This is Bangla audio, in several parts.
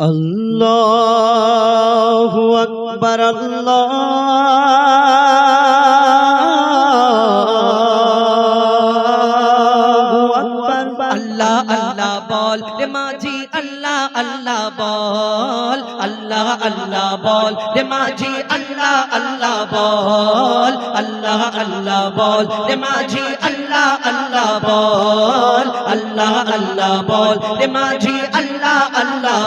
আল্লাহু আকবার আল্লাহু আকবার। আল্লাহ আল্লাহ বল, রে মাঝি, আল্লাহ আল্লাহ বল, আল্লাহ আল্লাহ বল, রে মাঝি, আল্লাহ আল্লাহ বল, আল্লাহ আল্লাহ বল, রে মাঝি, আল্লাহ আল্লাহ বল, আল্লাহ আল্লাহ বল, রে মাঝি, আল্লাহ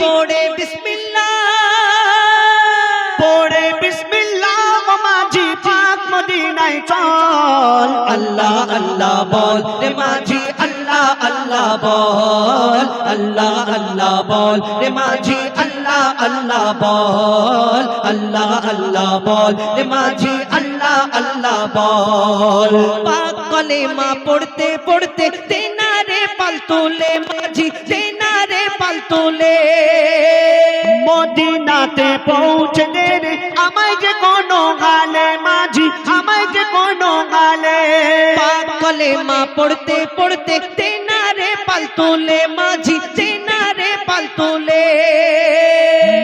পড়ে বিসমিল্লাহ। পড়ে বিসমিল্লাহ ও মাঝি পাক মদিনায় চল। আল্লাহ আল্লাহ বল, রে মাঝি, আল্লাহ আল্লাহ বল। আল্লাহ আল্লাহ বল, রে মাঝি, আল্লাহ আল্লাহ বল। আল্লাহ আল্লাহ বল, রে মাঝি, আল্লাহ আল্লাহ বল। পাক কলেমা পড়তে পড়তে তেনারে পাল তোলে মাঝি তেনারে পাল তোলে মদিনাতে পৌঁছে দে রে আমায় যে কোনো গালে মাঝি আমায় যে কোনো গালে পাক কলেমা পড়তে পড়তে তেনারে পাল তোলে মাঝি তেনারে পাল তোলে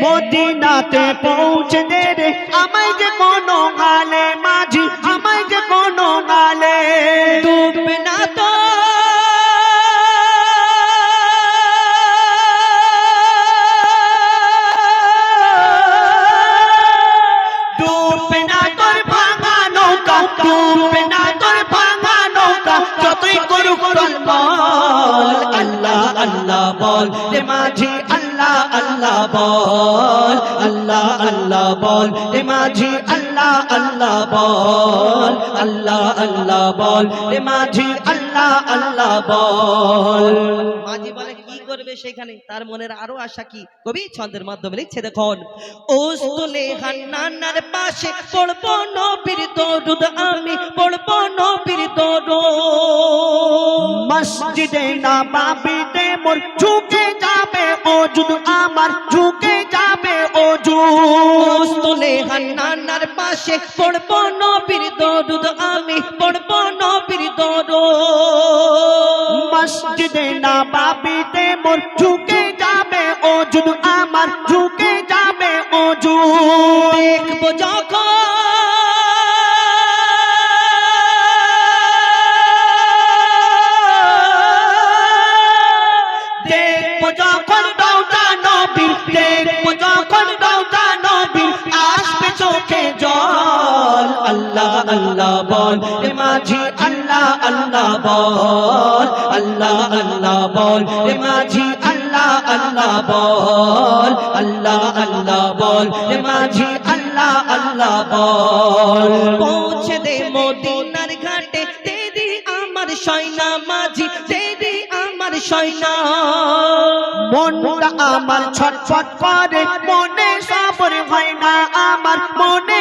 মদিনাতে পৌঁছে দে রে আমায় যে কোনো গালে মাঝি আমায় যে কোনো গালে ডুববে বল রে মাঝি আল্লাহ আল্লাহ বল আল্লাহ আল্লাহ বল রে মাঝি আল্লাহ আল্লাহ বল আল্লাহ আল্লাহ বল রে মাঝি আল্লাহ আল্লাহ বল। মাঝি বলে কি করবে সেখানে? তার মনের আরও আশা কি? কবি ছন্দের মাধ্যমে লিখছে দেখুন ওস্তলে হান্নানার পাশে পড়ব নবীর দরুদ আমি পড়ব নবীর দরুদ। মসজিদে না বাবিতে ওস্তলে হান্নানার পাশে পড়ব নবীর দরুদ আমি পড়ব নবীর দরুদ। মসজিদে না বাবিতে মোর ঝুঁকে যাবে অজুদ আমার ঝুঁকে যাবে অজুদ দেখব যখন। দেখব যখন দৌড়া নবীর দেখব যখন বল রে মাঝি আল্লাহ আল্লাহ বল, আল্লাহ আল্লাহ বল রে মাঝি আল্লাহ আল্লাহ বল, আল্লাহ আল্লাহ বল রে মাঝি আল্লাহ আল্লাহ বল। পৌঁছে দে মদিনার ঘাটে তেরি আমার সয়না মাঝি তেরি আমার সয়না। মনটা আমার ছটফট করে, মনে সবর হয় না আমার, মনে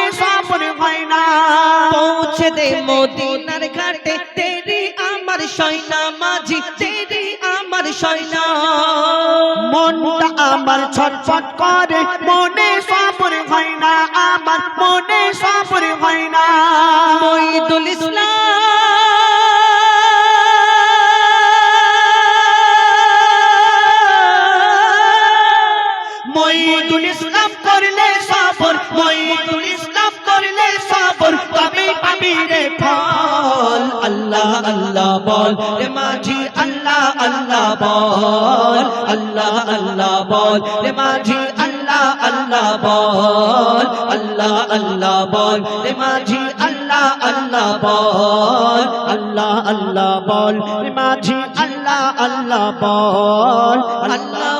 পৌঁছে দে মদিনার ঘাটে, তেরি আমার সৈনা মাঝি, তেরি আমার সৈনা মনটা আমার ছটফট করে ইসলাম ইসলাম করলে সবর মঈদুল ইসলাম করলে সবর তবে পাবি রে ফল। আল্লাহ আল্লাহ বল, রে মাঝি, আল্লাহ আল্লাহ বল। আল্লাহ আল্লাহ বল, রে মাঝি, আল্লাহ আল্লাহ বল। আল্লাহ আল্লাহ বল, রে মাঝি, আল্লাহ আল্লাহ বল। আল্লাহ আল্লাহ বল, রে মাঝি, আল্লাহ আল্লাহ বল। আল্লাহ